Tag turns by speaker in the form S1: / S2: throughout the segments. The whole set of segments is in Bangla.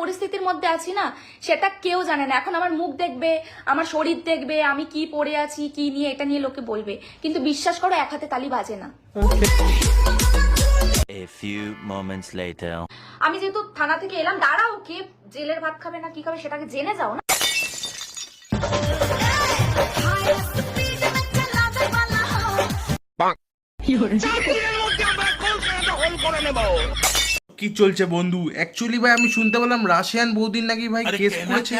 S1: পরিস্থিতির মধ্যে আছি না সেটা কেউ জানে না। এখন আমার মুখ দেখবে আমার শরীর দেখবে আমি কি পরে আছি কি নিয়ে এটা নিয়ে লোকে বলবে। কিন্তু বিশ্বাস করো এক হাতে তালি বাজে না।
S2: A few moments later.
S1: আমি যেহেতু থানা থেকে এলাম দাঁড়াও কে জেলের ভাত খাবে না কি খাবে সেটাকে জেনে যাও না।
S3: কি চলছে বন্ধু? অ্যাকচুয়ালি ভাই আমি শুনতে পেলাম রাশিয়ান বহুদিন নাকি ভাই কেস করেছে।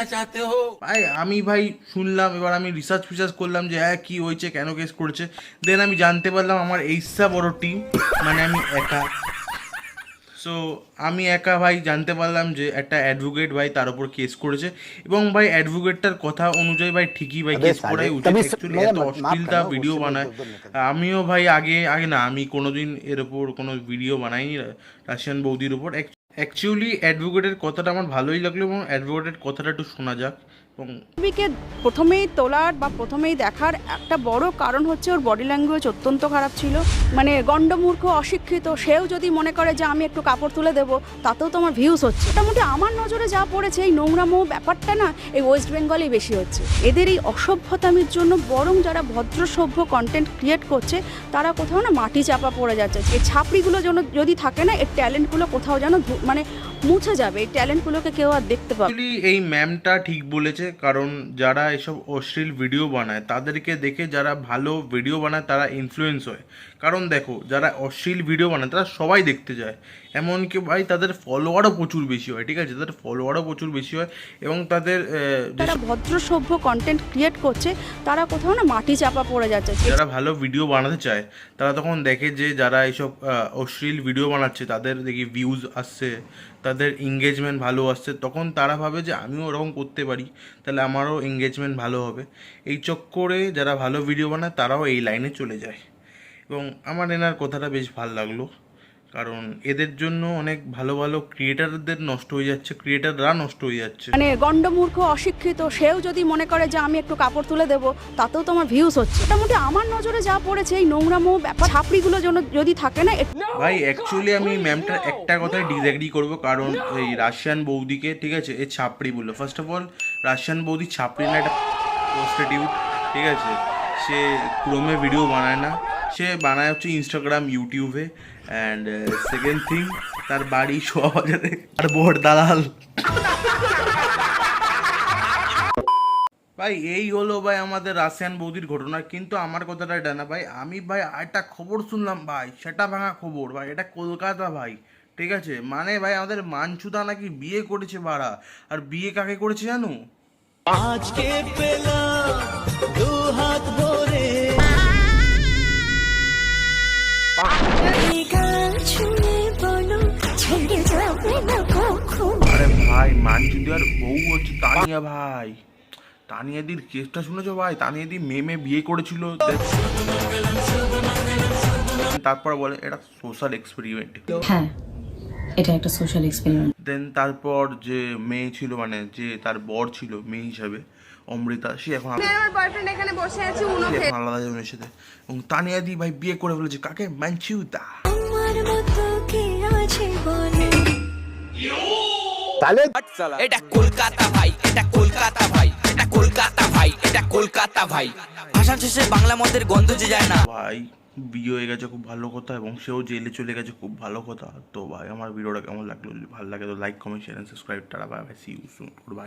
S3: ভাই আমি ভাই শুনলাম এবার আমি রিসার্চ ফিসার্চ করলাম যে হ্যাঁ কি হয়েছে কেন কেস করেছে। দেন আমি জানতে পারলাম আমার এইসা বড় টিম মানে আমি একা। সো আমি একা ভাই জানতে পারলাম যে একটা অ্যাডভোকেট ভাই তার উপর কেস করেছে এবং ভাই অ্যাডভোকেটটার কথা অনুযায়ী ভাই ঠিকই ভাই কেস করাই উচিত। অ্যাকচুয়ালি এত অশ্লীলতা ভিডিও বানায়। আমিও ভাই আগে আগে না আমি কোনোদিন এর উপর কোনো ভিডিও বানাইনি রাশিয়ান বৌদির উপর। অ্যাকচুয়ালি অ্যাডভোকেটের কথাটা আমার ভালোই লাগল এবং অ্যাডভোকেটের কথাটা একটু শোনা যাক। এবং
S4: ছবিকে প্রথমেই তোলার বা প্রথমেই দেখার একটা বড় কারণ হচ্ছে ওর বডি ল্যাঙ্গুয়েজ অত্যন্ত খারাপ ছিল। মানে গণ্ডমূর্খ, অশিক্ষিত, সেও যদি মনে করে যে আমি একটু কাপড় তুলে দেবো, তাতেও তো আমার ভিউজ হচ্ছে। মোটামুটি আমার নজরে যা পড়েছে এই নোংরামো ব্যাপারটা না, এই ওয়েস্ট বেঙ্গলেই বেশি হচ্ছে। এদের এই অসভ্যতামির জন্য বরং যারা ভদ্র, সভ্য কন্টেন্ট ক্রিয়েট করছে, তারা কোথাও না মাটি চাপা পড়ে যাচ্ছে। এই ছাপড়িগুলো যেন যদি থাকে না, এর ট্যালেন্টগুলো কোথাও যেন মানে মুছে যাবে এই ট্যালেন্টগুলোকে কেউ আর দেখতে পাবে।
S3: এই ম্যামটা ঠিক বলেছে কারণ যারা এসব অশ্লীল ভিডিও বানায় তাদেরকে দেখে যারা ভালো ভিডিও বানায় তারা ইনফ্লুয়েন্স হয়। কারণ দেখো যারা অশ্লীল ভিডিও বানায় তারা সবাই দেখতে যায়। এমনকি ভাই তাদের ফলোয়ারও প্রচুর বেশি হয় ঠিক আছে? তাদের ফলোয়ারও প্রচুর বেশি হয় এবং তাদের
S4: যারা ভদ্র সভ্য কন্টেন্ট ক্রিয়েট করছে তারা কোথাও না মাটি চাপা পড়ে যাচ্ছে।
S3: যারা ভালো ভিডিও বানাতে চায় তারা তখন দেখে যে যারা এইসব অশ্লীল ভিডিও বানাচ্ছে তাদের দেখি ভিউজ আসছে তাদের এঙ্গেজমেন্ট ভালো আসছে, তখন তারা ভাবে যে আমিও ওরকম করতে পারি, তাহলে আমারও এঙ্গেজমেন্ট ভালো হবে। এই চক্করে যারা ভালো ভিডিও বানায়, তারাও এই লাইনে চলে যায়। এবং আমার এনার কথাটা বেশ ভালো লাগল। কারণ এদের জন্য অনেক ভালো ভালো ক্রিয়েটারদের নষ্ট হয়ে যাচ্ছে ক্রিয়েটাররা নষ্ট হয়ে যাচ্ছে।
S4: মানে গণ্ডমূর্খ অশিক্ষিত সেও যদি মনে করে যে আমি একটু কাপড় তুলে দেবো তাতেও তো আমার ভিউজ হচ্ছে। মোটামুটি আমার নজরে যা পড়েছে এই নোংরা নোংরামো ব্যাপার ছাপড়িগুলো যেন যদি থাকে না
S3: ভাই অ্যাকচুয়ালি আমি ম্যামটার একটা কথায় ডিসএগ্রি করব কারণ এই রাশিয়ান বৌদিকে ঠিক আছে এ ছাপড়ি বলল। ফার্স্ট অফ অল রাশিয়ান বৌদি ছাপড়ি না একটা প্রস্টিটিউট ঠিক আছে সে ক্রোমে ভিডিও বানায় না। সে বানায় হচ্ছে ইনস্টাগ্রাম ইউটিউবে অ্যান্ড সেকেন্ড থিং তার বাড়ি সোয়া বাজারে আর বোর্ড দালাল। ভাই, এই হলো ভাই আমাদের রাশিয়ান বৌদির ঘটনা, কিন্তু আমার কথাটা এটা না ভাই, আমি ভাই একটা খবর শুনলাম, ভাই, সেটা ভাঙা খবর, ভাই, এটা কলকাতা ভাই, ঠিক আছে? মানে ভাই আমাদের মানচুদা নাকি বিয়ে করেছে বাড়া আর বিয়ে কাকে করেছে জানো?
S5: আজকে পেলাম দু হাত
S3: ভাই মানচুদি আর বউ হচ্ছে তানিয়া ভাই। তানিয়া তানিয়াদির কেসটা শুনেছো ভাই? তানিয়া তানিয়াদি মেমে বিয়ে করেছিল। তারপর বলে এটা সোশ্যাল এক্সপেরিমেন্ট
S6: হ্যাঁ এটা একটা সোশ্যাল এক্সপেরিমেন্ট
S3: দেন তারপর যে মেয়ে ছিল মানে যে তার বর ছিল মেয়ে হিসাবে অমৃতা সে এখন আলাদা-
S7: আমার বয়ফ্রেন্ড এখানে বসে আছে
S3: আলাদা জীবনের সাথে এবং তানিয়া দি ভাই বিয়ে করে ফেলেছে কাকে? মানচিউতা
S5: এটা কলকাতা ভাই এটা কলকাতা ভাই এটা কলকাতা ভাই এটা কলকাতা ভাই। ভাষা শেষে বাংলা মদের গন্ধ যে যায় না।
S3: ভাই বিয়ে হয়ে গেছে খুব ভালো কথা এবং সেও জেলে চলে গেছে খুব ভালো কথা। তো ভাই আমার ভিডিওটা কেমন লাগল? ভালো লাগে তো like comment share subscribe tata ভাই বাই সি ইউ সুন ভাই